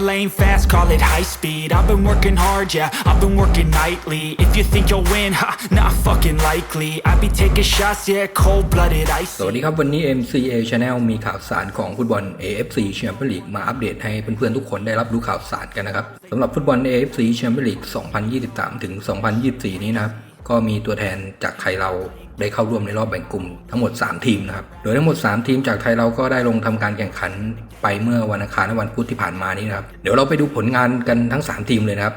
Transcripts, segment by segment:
lane fast, call it high speed I've been working hard, yeah, I've been working nightly If you think you'll win, ha, not fucking likely I be taking shots, yeah, cold-blooded ice สวัสดีครับ วันนี้ MCA Channel มีข่าวสารของฟุตบอล AFC Champions League มาอัปเดตให้เพื่อนๆทุกคนได้รับรู้ข่าวสารกันนะครับสำหรับฟุตบอล AFC Champions League 2023 ถึง 2024 นี้นะครับ ก็มีตัวแทนจากไทยเรา ได้เข้าร่วมในรอบแบ่งกลุ่มทั้งหมด 3 ทีมนะครับ โดยทั้งหมด 3 ทีมจากไทยเราก็ได้ลงทำการแข่งขันไปเมื่อวันอังคารและวันพุธที่ผ่านมานี้นะครับ เดี๋ยวเราไปดูผลงานกันทั้ง 3 ทีมเลยนะครับ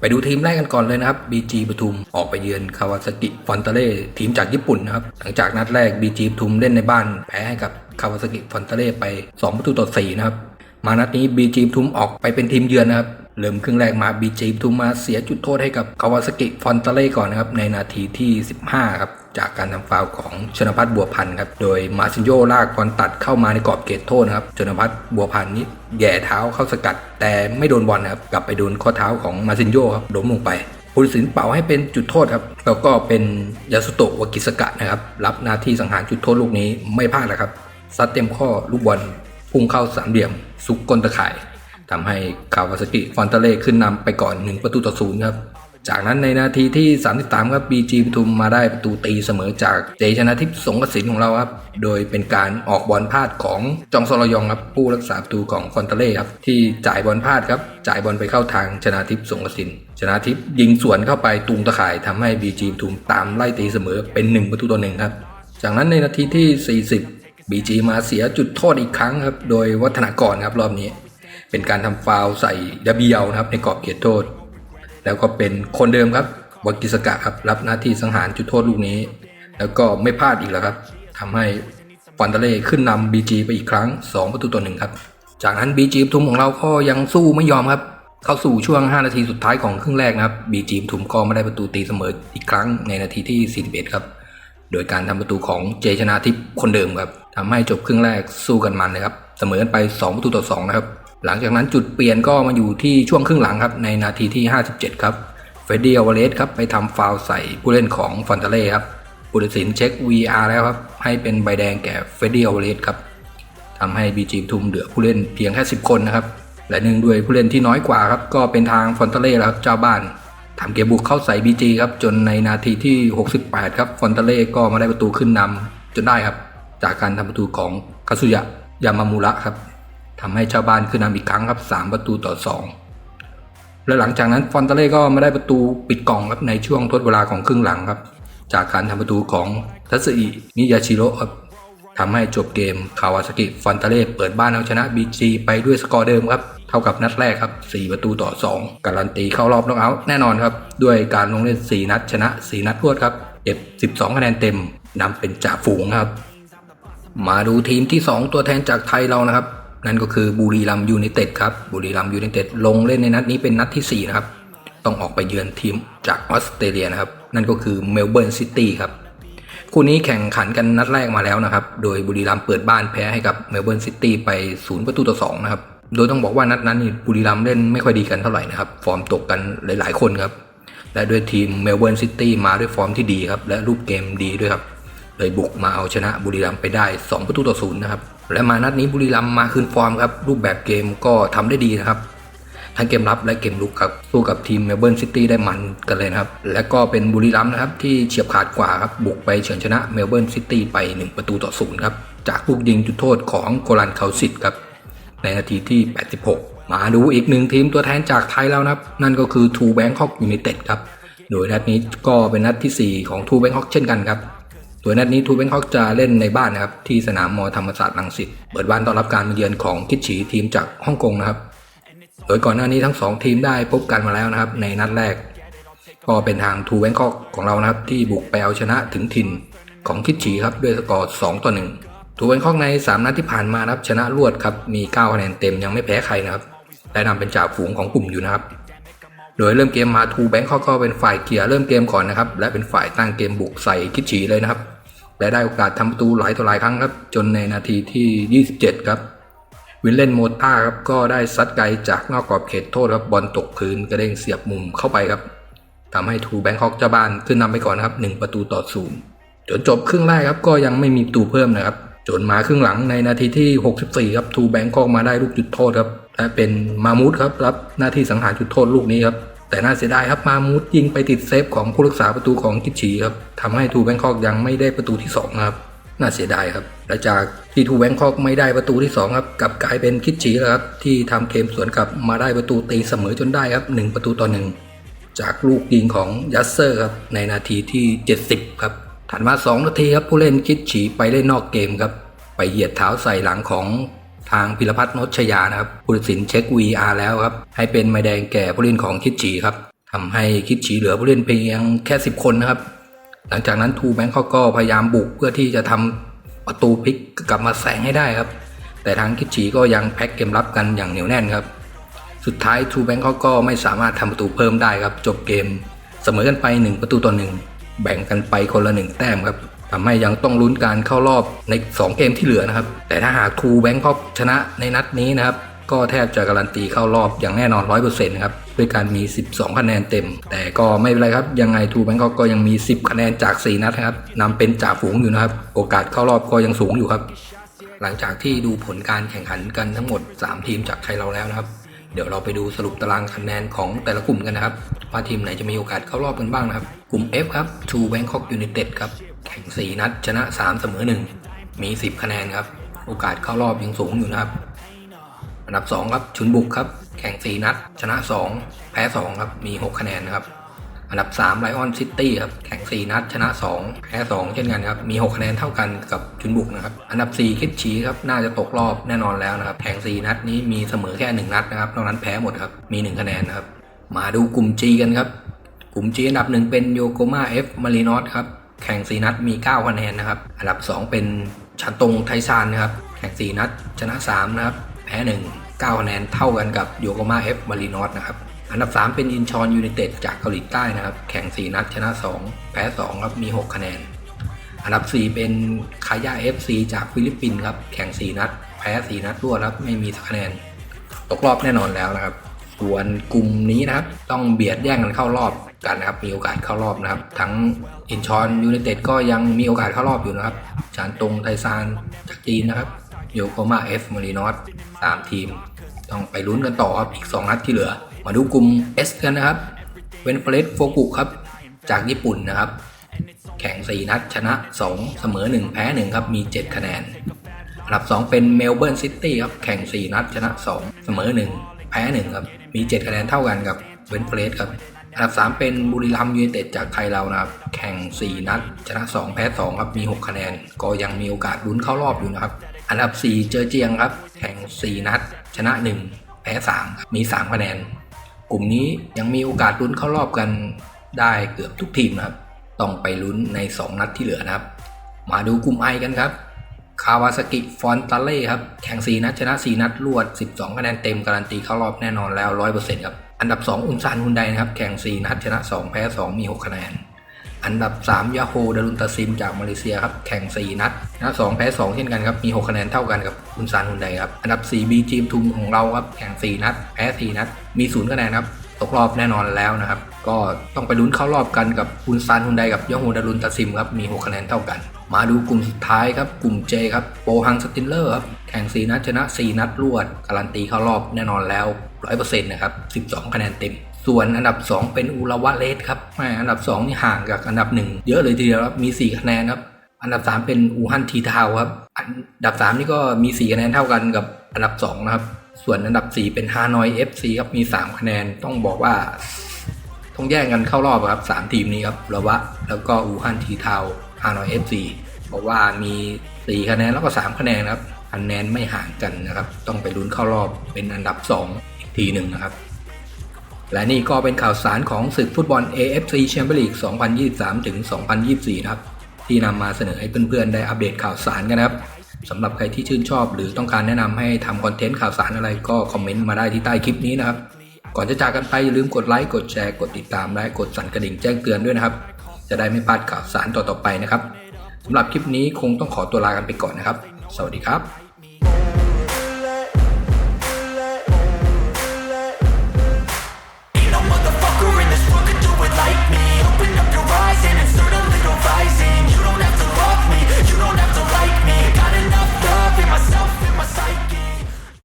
ไปดูทีมแรกกันก่อนเลยนะครับ BG ปทุมออกไปเยือนคาวาซากิฟอนเตเล่ทีมจากญี่ปุ่นนะครับ หลังจากนัดแรก BG ปทุมเล่นในบ้านแพ้ให้กับคาวาซากิฟอนเตเล่ไป2ประตูต่อ4นะครับ มานัดนี้ BG ปทุมออกไปเป็นทีมเยือนนะครับเริ่มครึ่งแรกมา BG ปทุมมาเสียจุดโทษให้กับคาวาซากิฟอนเตเล่ก่อนนะครับในนาทีที่ 15 ครับ จากการทำฟาวของชนพัฒน์บัวพันธ์ครับ โดยมาซินโยลากบอลตัดเข้ามาในกรอบเขตโทษนะครับ ชนพัฒน์บัวพันธ์นี่แหย่เท้าเข้าสกัด แต่ไม่โดนบอลนะครับ กลับไปโดนข้อเท้าของมาซินโยครับล้มลงไปผู้ตัดสินเป่าให้เป็นจุดโทษครับ แล้วก็เป็นยาสุโตะวากิสกะนะครับ รับหน้าที่สังหารจุดโทษลูกนี้ไม่พลาดนะครับ ซัดเต็มข้อลูกบอลพุ่งเข้าสามเหลี่ยมซุกก้นตะข่ายทำให้คาวาซากิฟอนเตเล่ขึ้นนำไปก่อน 1 ประตูต่อศูนย์ครับ จากนั้นในนาทีที่ 33 ครับ BG ปทุมมาได้ประตูตีเสมอจากเจชนะทิพย์สงกสินของเราครับ โดยเป็นการออกบอลพลาดของจองซอลยองครับผู้รักษาประตูของฟอนเตเล่ครับที่จ่ายบอลพลาดครับจ่ายบอลไปเข้าทางชนะทิพย์สงกสิน ชนะทิพย์ยิงสวนเข้าไปตุงตะข่ายทำให้ BG ปทุมตามไล่ตีเสมอเป็น 1 ประตูต่อหนึ่งครับ จากนั้นในนาทีที่ 40 BG มาเสียจุดโทษอีกครั้งครับโดยวัฒนากรครับรอบนี้ เป็นการทำฟาวใส่ดาบิเยานะครับในกรอบเขตโทษ แล้วก็เป็นคนเดิมครับวากิสกะครับรับหน้าที่สังหารจุดโทษลูกนี้ แล้วก็ไม่พลาดอีกแล้วครับทำให้ฟอนเตเล่ขึ้นนำ BG ไปอีกครั้ง 2 ประตูต่อหนึ่งครับ จากนั้น BG ปทุมของเราก็ยังสู้ไม่ยอมครับ เข้าสู่ช่วง 5 นาทีสุดท้ายของครึ่งแรกนะครับ BG ปทุมก็ไม่ได้ประตูตีเสมออีกครั้งในนาทีที่ 41 ครับ โดยการทำประตูของเจชนาทิพย์คนเดิมครับทำให้จบครึ่งแรกสู้กันมันเลยครับเสมอกันไป 2 ประตูต่อ2นะครับ หลังจากนั้นจุดเปลี่ยนก็มาอยู่ที่ช่วงครึ่งหลังครับในนาทีที่ 57 ครับเฟรดดี้อวาเลสครับไปทำฟาวใส่ผู้เล่นของฟอนเตเล่ครับผู้ตัดสินเช็ค VR แล้วครับ ให้เป็นใบแดงแก่เฟรดดี้อวาเลสครับทำให้บีจีทุมเหลือผู้เล่นเพียงแค่ 10 คนนะครับและเนื่งด้วยผู้เล่นที่น้อยกว่าครับก็เป็นทางฟอนเตเล่แล้วครับเจ้าบ้านทำเกมบุกเข้าใส่บีจีครับจนในนาทีที่ 68 ครับฟอนเตเล่ก็มาได้ประตูขึ้นนำจนได้ครับ จากการทำประตูของคาซุยะยามามูระครับ ทำให้ชาวบ้านขึ้นนำอีกครั้งครับ 3 ประตูต่อ 2 และหลังจากนั้นฟอนเตเล่ก็มาได้ประตูปิดกล่องครับในช่วงทดเวลาของครึ่งหลังครับ จากการทำประตูของทัศอิมิยาชิโร่ครับทำให้จบเกมคาวาซากิฟอนเตเล่เปิดบ้านเอาชนะบีจีไปด้วยสกอร์เดิมครับ เท่ากับนัดแรกครับ 4 ประตูต่อ 2 การันตีเข้ารอบน็อกเอาท์แน่นอนครับ ด้วยการลงเล่น 4 นัดชนะ 4 นัดรวดครับเก็บ 12 คะแนนเต็มนำเป็นจ่าฝูงครับ มาดูทีมที่ 2 ตัวแทนจากไทยเรานะครับ นั่นก็คือบุรีรัมยูไนเต็ดครับบุรีรัมยูไนเต็ดลงเล่นในนัดนี้เป็นนัดที่ 4 นะครับ ต้องออกไปเยือนทีมจากออสเตรเลียนะครับ นั่นก็คือเมลเบิร์นซิตี้ครับคู่นี้แข่งขันกันนัดแรกมาแล้วนะครับ โดยบุรีรัมเปิดบ้านแพ้ให้กับเมลเบิร์นซิตี้ไป 0 ประตูต่อ2นะครับ โดยต้องบอกว่านัดนั้นบุรีรัมเล่นไม่ค่อยดีกันเท่าไหร่นะครับ ฟอร์มตกกันหลาย ๆ คนครับ และด้วยทีมเมลเบิร์นซิตี้มาด้วยฟอร์มที่ดีครับ และรูปเกมดีด้วยครับ เลยบุกมาเอาชนะบุรีรัมย์ไปได้ 2 ประตูต่อศูนย์นะครับ และมานัดนี้บุรีรัมย์มาคืนฟอร์มครับ รูปแบบเกมก็ทำได้ดีนะครับ ทั้งเกมรับและเกมลุกครับสู้กับทีมเมลเบิร์นซิตี้ได้มันกันเลยนะครับ และก็เป็นบุรีรัมย์นะครับที่เฉียบขาดกว่าครับ บุกไปเฉือนชนะเมลเบิร์นซิตี้ไป 1 ประตูต่อศูนย์ครับ จากลูกยิงจุดโทษของโกลันเคาสิตครับ ในนาทีที่ 86 มาดูอีกหนึ่งทีมตัวแทนจากไทยแล้วนะครับ นั่นก็คือทูแบงคอกยูไนเต็ดครับ โดยนัดนี้ก็เป็นนัดที่ 4 ของทูแบงคอกเช่นกันครับ ดยนัดนี้ทูแบงคอกจะเล่นในบ้านนะครับที่สนามมอธรรมศาสตร์รังสิตเปิดบ้านต้อนรับการมาเยือนของคิดฉีทีมจากฮ่องกงนะครับ โดยก่อนหน้านี้ทั้งสองทีมได้พบกันมาแล้วนะครับ ในนัดแรก ก็เป็นทางทูแบงคอกของเรานะครับ ที่บุกไปเอาชนะถึงถิ่นของคิดฉีครับด้วยสกอร์2ต่อ1ทูแบงคอกใน 3 นัดที่ผ่านมานะครับชนะรวดครับมี9คะแนนเต็มยังไม่แพ้ใครนะครับและนำเป็นจ่าฝูงของกลุ่มอยู่นะครับโดยเริ่มเกมมาทูแบงคอกก็เป็นฝ่ายเกียร์เริ่มเกมก่อนนะครับและเป็นฝ่ายตั้งเกมบุกใส่คิดฉีเลยนะครับ และได้โอกาสทำประตูหลายต่อหลายครั้งครับ จนในนาทีที่ 27 ครับ วินเล่นโมต้าครับก็ได้ซัดไกลจากนอกกรอบเขตโทษครับบอลตกพื้นกระเด้งเสียบมุมเข้าไปครับทำให้ทูแบงคอกเจ้าบ้านขึ้นนำไปก่อนครับ 1 ประตูต่อศูนย์จนจบครึ่งแรกครับก็ยังไม่มีประตูเพิ่มนะครับจนมาครึ่งหลังในนาทีที่ 64 ครับทูแบงคอกมาได้ลูกจุดโทษครับและเป็นมามูดครับรับหน้าที่สังหารจุดโทษลูกนี้ครับ แต่น่าเสียดายครับมามูดยิงไปติดเซฟของผู้รักษาประตูของกิจฉีครับทำให้ทูแบงคอกยังไม่ได้ประตูที่สองครับน่าเสียดายครับและจากที่ทูแบงคอกไม่ได้ประตูที่สองครับกลับกลายเป็นคิดฉีแล้วครับที่ทำเกมสวนกลับมาได้ประตูตีเสมอจนได้ครับหนึ่งประตูต่อหนึ่งจากลูกยิงของยัสเซอร์ครับในนาทีที่ 70 ครับถัดมา 2 นาทีครับผู้เล่นคิดฉีไปเล่นนอกเกมครับไปเหยียดเท้าใส่หลังของ ทางพิรพัฒน์นชยานะครับผู้ตัดสินเช็ค VR แล้วครับ ให้เป็นไม้แดงแก่ผู้เล่นของคิดฉีครับทำให้คิดฉีเหลือผู้เล่นเพียงแค่ 10 คนนะครับ หลังจากนั้นทูแบงค์เขาก็พยายามบุกเพื่อที่จะทำประตูพลิกกลับมาแสงให้ได้ครับ แต่ทางคิดฉีก็ยังแพ็กเกมรับกันอย่างเหนียวแน่นครับ สุดท้ายทูแบงค์เขาก็ไม่สามารถทำประตูเพิ่มได้ครับ จบเกมเสมอกันไป 1 ประตูต่อหนึ่งแบ่งกันไปคนละหนึ่งแต้มครับ ทำให้ยังต้องลุ้นการเข้ารอบใน 2 เกมที่เหลือนะครับ แต่ถ้าหากทูแบงค์เขาชนะในนัดนี้นะครับ ก็แทบจะการันตีเข้ารอบอย่างแน่นอน 100%นะครับ ด้วยการมี 12 คะแนนเต็ม แต่ก็ไม่เป็นไรครับ ยังไงทูแบงก์ก็ยังมี 10 คะแนนจาก 4 นัดนะครับนำเป็นจ่าฝูงอยู่นะครับ โอกาสเข้ารอบก็ยังสูงอยู่ครับ หลังจากที่ดูผลการแข่งขันกันทั้งหมด 3 ทีมจากไทยเราแล้วนะครับ เดี๋ยวเราไปดูสรุปตารางคะแนนของแต่ละกลุ่มกันนะครับว่าทีมไหนจะมีโอกาสเข้ารอบกันบ้างนะครับ กลุ่ม F ครับ True Bangkok United ครับ แข่ง4นัดชนะ3เสมอ1มี10คะแนนครับ โอกาสเข้ารอบยังสูงอยู่นะครับ อันดับ2ครับชุนบุกครับ แข่ง4นัด ชนะ2แพ้2ครับ มี6คะแนนนะครับ อันดับ3ไลออนซิตี้ครับ แข่ง4นัด ชนะ2แพ้2เช่นกันครับ มี6คะแนนเท่ากันกับชุนบุกนะครับ อันดับ4คิดชีครับ น่าจะตกรอบแน่นอนแล้วนะครับ แข่ง4นัดนี้มีเสมอแค่1นัดนะครับ นอกนั้นแพ้หมดครับ มี1คะแนนนะครับ มาดูกลุ่ม G กันครับ กลุ่ม G อันดับ1เป็นโยโกมาเอฟมารีนอสครับ แข่ง 4 นัดมี 9 คะแนนนะครับ อันดับ 2 เป็นชันตงไทซานนะครับ แข่ง 4 นัด ชนะ 3 นะครับ แพ้ 1 9 คะแนนเท่ากันกับโยโกมาเอฟมารีนอสนะครับ อันดับ 3 เป็นอินชอนยู i นเต็ดจากเกาหลีใต้นะครับ แข่ง 4 นัด ชนะ 2 แพ้ 2 ครับ มี 6 คะแนน อันดับ 4 เป็นคายาเอฟซีจากฟิลิปปินส์ครับ แข่ง 4 นัด แพ้ 4 นัดรวดครับ ไม่มีคะแนน ตกรอบแน่นอนแล้วนะครับ ส่วนกลุ่มนี้นะครับ ต้องเบียดแย่งกันเข้ารอบกันนะครับ มีโอกาสเข้ารอบนะครับ ทั้ง อินชอนยู i นเต็ดก็ยังมีโอกาสเข้ารอบอยู่นะครับ ชานตงไทซานจากจีนนะครับโยโกมาเอฟมารีนอสสามทีม ต้องไปลุ้นกันต่อครับอีก 2 นัดที่เหลือ มาดูกลุ่ม S กันนะครับเวนเฟรสโฟกุครับ จากญี่ปุ่นนะครับ แข่ง 4 นัดชนะ 2 เสมอ 1 แพ้ 1 ครับ มี 7 คะแนนอันดับ 2 เป็นเมลเบิร์นซิตี้ครับ แข่ง 4 นัดชนะ 2 เสมอ 1 แพ้ 1 ครับ มี 7 คะแนนเท่ากันกับเวนเฟรสครับ อันดับ 3 เป็นบุรีรัมย์ยูไนเต็ดจากไทยเรานะครับ แข่ง 4 นัด ชนะ 2 แพ้ 2 ครับ มี 6 คะแนน ก็ยังมีโอกาสลุ้นเข้ารอบอยู่นะครับ อันดับ 4 เจอเจียงครับ แข่ง 4 นัด ชนะ 1 แพ้3ครับมี 3 คะแนน กลุ่มนี้ยังมีโอกาสลุ้นเข้ารอบกันได้เกือบทุกทีมนะครับ ต้องไปลุ้นใน 2 นัดที่เหลือนะครับ มาดูกลุ่มไอกันครับ คาวาซากิฟอนตาเล่ครับ แข่ง 4 นัด ชนะ 4 นัด รวด 12 คะแนนเต็ม การันตีเข้ารอบแน่นอนแล้ว 100%ครับ อันดับ 2 อุนซานฮุนไดนะครับ แข่ง 4 นัดชนะ 2 แพ้ 2 มี 6 คะแนน อันดับ 3 ยาโฮดารุนตาซิมจากมาเลเซียครับ แข่ง 4 นัดชนะ2แพ้ 2 เช่นกันครับ มี 6 คะแนนเท่ากันกับอุนซานฮุนไดครับ อันดับ 4 บีจีมทุมของเราครับ แข่ง 4 นัด แพ้ 4 นัด มี 0 คะแนนครับ ตกรอบแน่นอนแล้วนะครับ ก็ต้องไปลุ้นเข้ารอบกันกับอุนซานฮุนไดกับยาโฮดารุนตาซิมครับ มี 6 คะแนนเท่ากันมาดูกลุ่มสุดท้ายครับ กลุ่ม J ครับ โปฮังสติลเลอร์ครับ แข่ง 4 นัดชนะ 4 นัดรวด การันตีเข้ารอบแน่นอนแล้ว 100%นะครับ 12 คะแนนเต็ม ส่วนอันดับ 2 เป็นอุราวะเลสครับอันดับ 2 นี่ห่างจากอันดับ 1 เยอะเลยทีเดียวครับมี 4 คะแนนครับ อันดับ 3 เป็นอูฮันทีทาวครับ อันดับ 3 นี่ก็มี 4 คะแนนเท่ากันกับอันดับ 2 นะครับ ส่วนอันดับ 4 เป็นฮานอย FC ครับ มี 3 คะแนน ต้องบอกว่าต้องแย่งกันเข้ารอบครับ 3 ทีมนี้ครับระวะ แล้วก็อูฮันทีทาวฮานอย FC เพราะว่ามี 4 คะแนนแล้วก็ 3 คะแนนครับคะแนนไม่ห่างกันนะครับ ต้องไปลุ้นเข้ารอบเป็นอันดับ2อีก ทีหนึ่งนะครับ และนี่ก็เป็นข่าวสารของศึกฟุตบอล AFC Champions League 2023 ถึง 2024 นะครับ ที่นำมาเสนอให้เพื่อนๆ ได้อัปเดตข่าวสารกันนะครับสำหรับใครที่ชื่นชอบ หรือต้องการแนะนำให้ทำคอนเทนต์ข่าวสารอะไรก็คอมเมนต์มาได้ที่ใต้คลิปนี้นะครับ ก่อนจะจากกันไปอย่าลืมกดไลค์กดแชร์กดติดตามและกดสั่นกระดิ่งแจ้งเตือนด้วยนะครับ จะได้ไม่พลาดข่าวสารต่อๆไปนะครับสำหรับคลิปนี้คงต้องขอตัวลากันไปก่อนนะครับ สวัสดีครับ